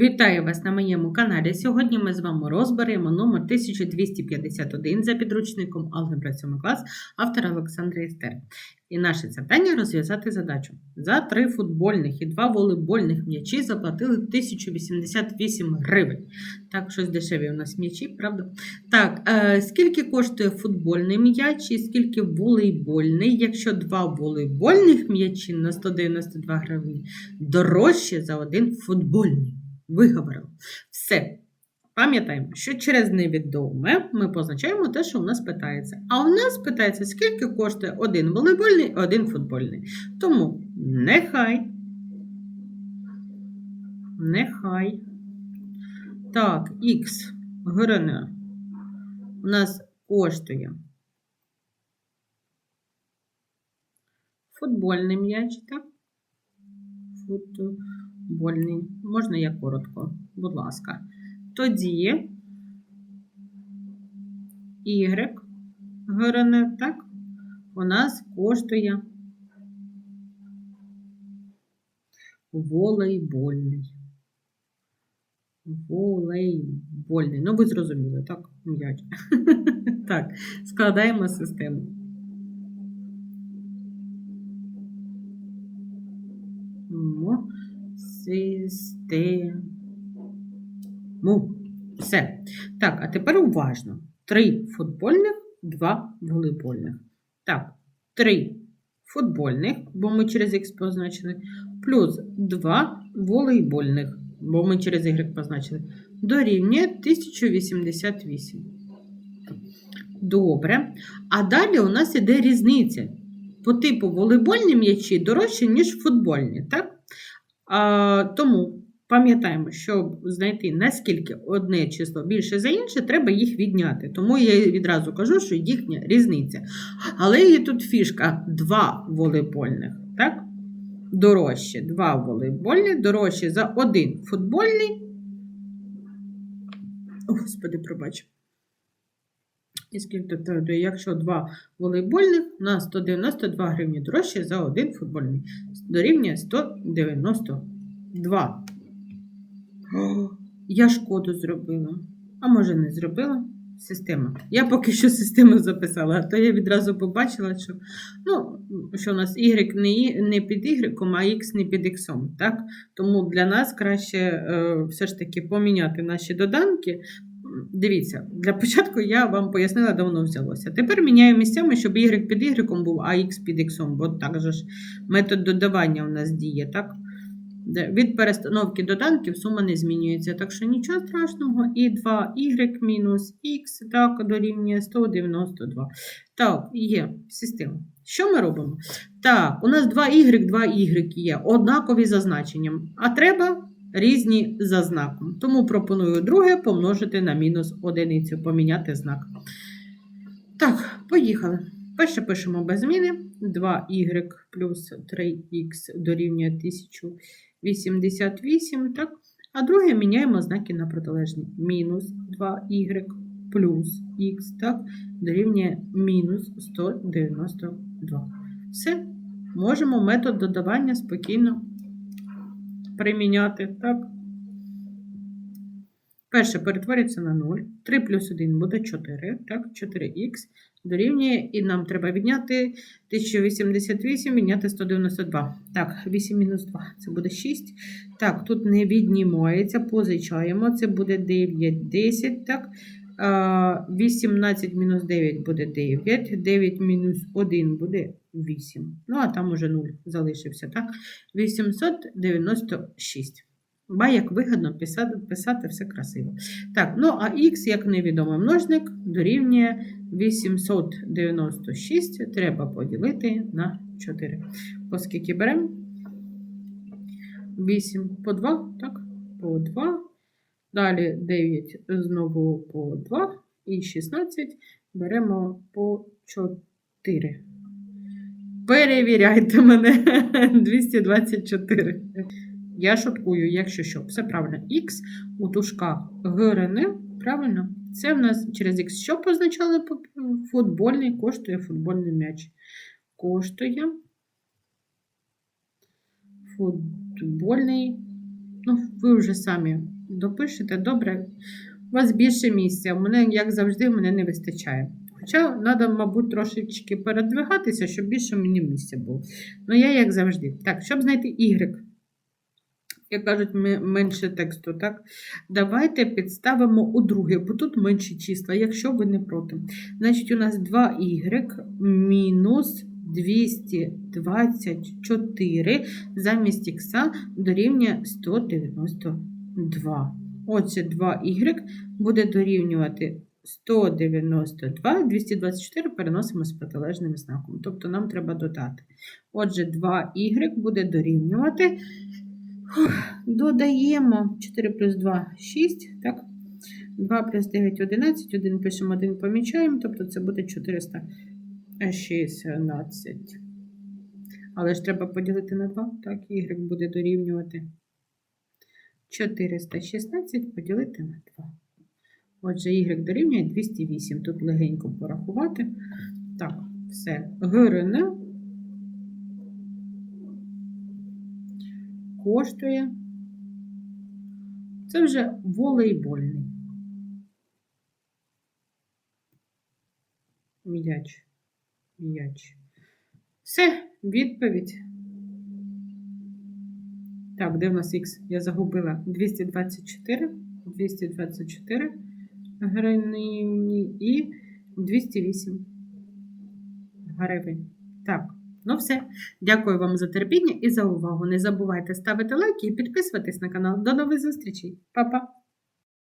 Вітаю вас на моєму каналі. Сьогодні ми з вами розберемо номер 1251 за підручником Алгебра 7 клас автора Олександра Істер. І наше завдання розв'язати задачу. За три футбольних і два волейбольних м'ячі заплатили 1088 гривень. Так, щось дешеві у нас м'ячі, правда? Так, е, скільки коштує футбольний м'яч і скільки волейбольний, якщо два волейбольних м'ячі на 192 гривні дорожче за один футбольний? Виговорили. Все. Пам'ятаємо, що через невідоме ми позначаємо те, що у нас питається. А у нас питається, скільки коштує один волейбольний і один футбольний. Тому нехай. Нехай. Так, Х гривня у нас коштує футбольний м'яч, так? Футбольний. Можна я коротко, будь ласка. Тоді Y гривне, так, у нас коштує волейбольний. Волейбольний. Ну, ви зрозуміли, так? Так, складаємо систему. Систему. Все. Так, а тепер уважно. Три футбольних, два волейбольних. Так, три футбольних, бо ми через Х позначили, плюс два волейбольних, бо ми через Y позначили, дорівнює 1088. Добре. А далі у нас іде різниця. По типу волейбольні м'ячі дорожчі, ніж футбольні, так? Тому пам'ятаємо, щоб знайти наскільки одне число більше за інше, треба їх відняти. Тому я відразу кажу, що їхня різниця. Але є тут фішка: два волейбольних, так? Дорожче два волейбольні, дорожче за один футбольний. Господи, пробач. І скільки то, якщо два волейбольних на 192 гривні дорожче за один футбольний. Дорівнює 192. О, я шкоду зробила. А може не зробила? Система. Я поки що систему записала, то я відразу побачила, що ну, що у нас Y не, не під Y, а X не під X. Так? Тому для нас краще е, все ж таки поміняти наші доданки. Дивіться, для початку я вам пояснила, де воно взялося. Тепер міняю місцями, щоб Y під Y був, а X під X. Бо так же ж метод додавання у нас діє, так? Від перестановки доданків сума не змінюється, так що нічого страшного. І 2y мінус х так, дорівнює 192. Так, є система. Що ми робимо? Так, у нас 2y, 2y є, однакові за значенням, а треба різні за знаком. Тому пропоную друге помножити на мінус одиницю, поміняти знак. Так, поїхали. Перше пишемо без зміни. 2y плюс 3х дорівнює 1088, так? А друге міняємо знаки на протилежні. Мінус 2y плюс х, так? Дорівнює мінус 192. Все. Можемо метод додавання спокійно приміняти, так? Перше перетвориться на 0. 3 плюс 1 буде 4, так? 4х дорівнює, і нам треба відняти 1088, відняти 192. Так, 8 мінус 2, це буде 6. Так, тут не віднімається, позичаємо, це буде 9, 10, так? А, 18 мінус 9 буде 9, 9 мінус 1 буде 8. Ну, а там уже 0 залишився, так? 896. Ба, як вигідно писати, писати все красиво. Так, ну а х, як невідомий множник, дорівнює 896 треба поділити на 4. Оскільки беремо 8 по 2, так, по 2. Далі 9 знову по 2 і 16 беремо по 4. Перевіряйте мене 224. Я шуткую, якщо що, все правильно. Х у дужках ГРН, правильно? Це в нас через Х що позначали футбольний, коштує футбольний м'яч. Коштує футбольний Ну, ви вже самі допишете. Добре. У вас більше місця. У мене, як завжди, мене не вистачає. Хоча треба, мабуть, трошечки передвигатися, щоб більше мені місця було. Ну, я як завжди. Так, щоб знайти Y. Як кажуть, менше тексту, так? Давайте підставимо у друге, бо тут менші числа, якщо ви не проти. Значить, у нас 2y мінус 224 замість х дорівнює 192. Отже, 2y буде дорівнювати 192, 224 переносимо з протилежним знаком. Тобто нам треба додати. Отже, 2y буде дорівнювати. Додаємо 4 плюс 2 6, так? 2 плюс 9 11, 1 пишемо, 1 помічаємо, тобто це буде 416. Але ж треба поділити на 2, так, y буде дорівнювати 416 поділити на 2. Отже, y дорівнює 208. Тут легенько порахувати. Так, все. ГРН коштує. Це вже волейбольний. М'яч. М'яч. Все, відповідь. Так, де в нас Х? Я загубила 224, 224 гривні і 208 гривень. Так, ну все. Дякую вам за терпіння і за увагу. Не забувайте ставити лайки і підписуватись на канал. До нових зустрічей. Па-па!